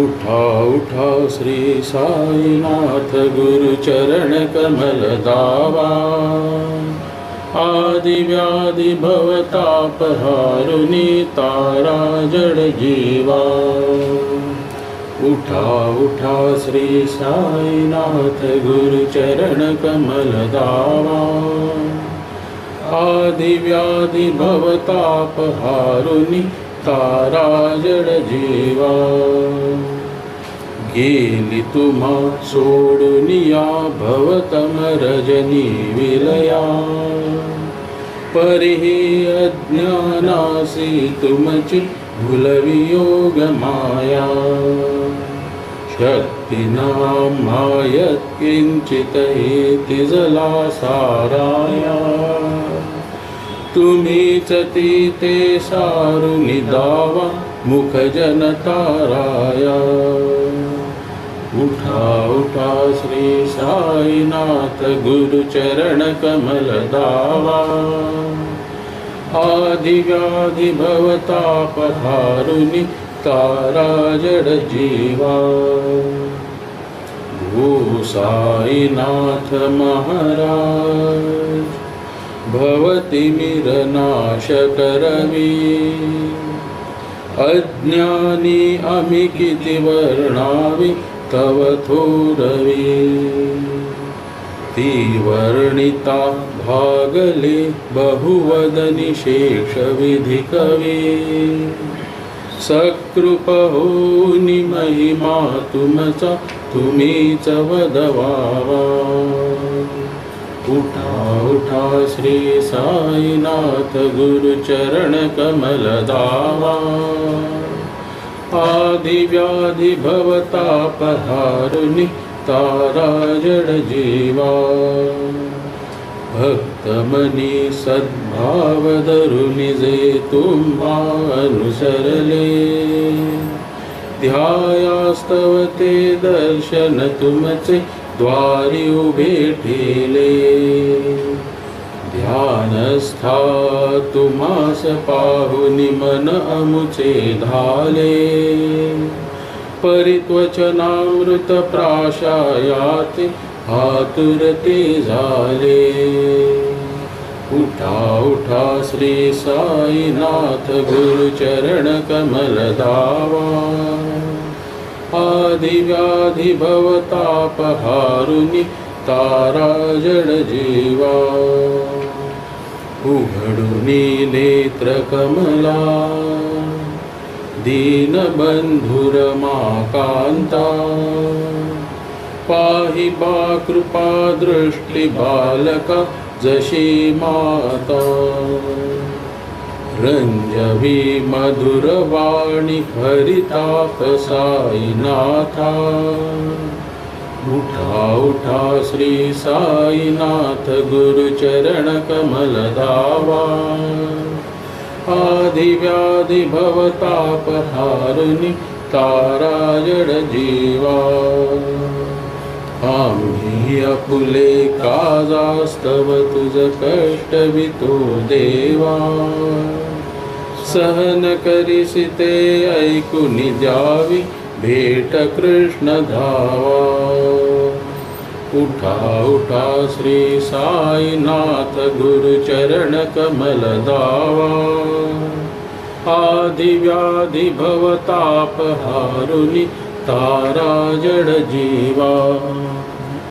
उठा उठा श्री साईनाथ गुरुचरण कमल दावा आदिव्याधि भवतापहारुनि तारा जड जीवा। उठा उठा श्री साईनाथ गुरुचरण कमल दावा आदिव्याधि भवतापहारुनि तारा जड जीवा। गेली तुम्हा सोडून या भवतम रजनी विलया। परिहे अज्ञानासी तुमची भुलवियोग माया। शक्तीनां मायत् किञ्चित् तिजला साराया। ती ते सारुनि दावा मुखजनताराया। उठा उठा श्री साईनाथ गुरुचरण कमल दावा आदिव्याधि भवतापहारुनि तारा जड जीवा भू साईनाथ महाराज भवति मिरनाशकरवी। अज्ञानी अमि किति वर्णावि तव थोरवी। ती वर्णिता भागले बहुवदनि शेषविधि कवी सकृप होनि महिमा तुमचा तुम्हीच वदवावा उठा उठा श्री साईनाथ गुरुचरण कमल दावा आदिव्याधि भवतापहारुनि तारा जड जीवा। भक्तमनी सद्भाव धरुनि जे तुम्हा अनुसरले। ध्यायास्तव ते दर्शन तुमचे द्वारी उभे ठेले. ध्यानस्था तुमास पाहुनी मन अमुचे धाले परित्वचनामृत प्राशायाते आतुरते झाले. उठा उठा श्री साईनाथ गुरुचरण कमल दावा. आदिव्याधि भवतापहारुनि तारा जड जीवा उघडुनी नेत्र कमला दीनबन्धुरमाकान्ता। पाहि बा कृपा दृष्टि बालका जशी माता रञ्जवी मधुरवाणि हरिताप साईनाथा उठा उठा श्री साईनाथ गुरुचरण कमल दावा आम्ही अपुले काजास्तव तुझ कष्टवितो देवा। सहन करिसिते ऐकुनि कृष्ण धावा उठा उठा श्री साईनाथ गुरुचरण कमल दावा आदिव्याधि भवतापहारुनि तारा जड जीवा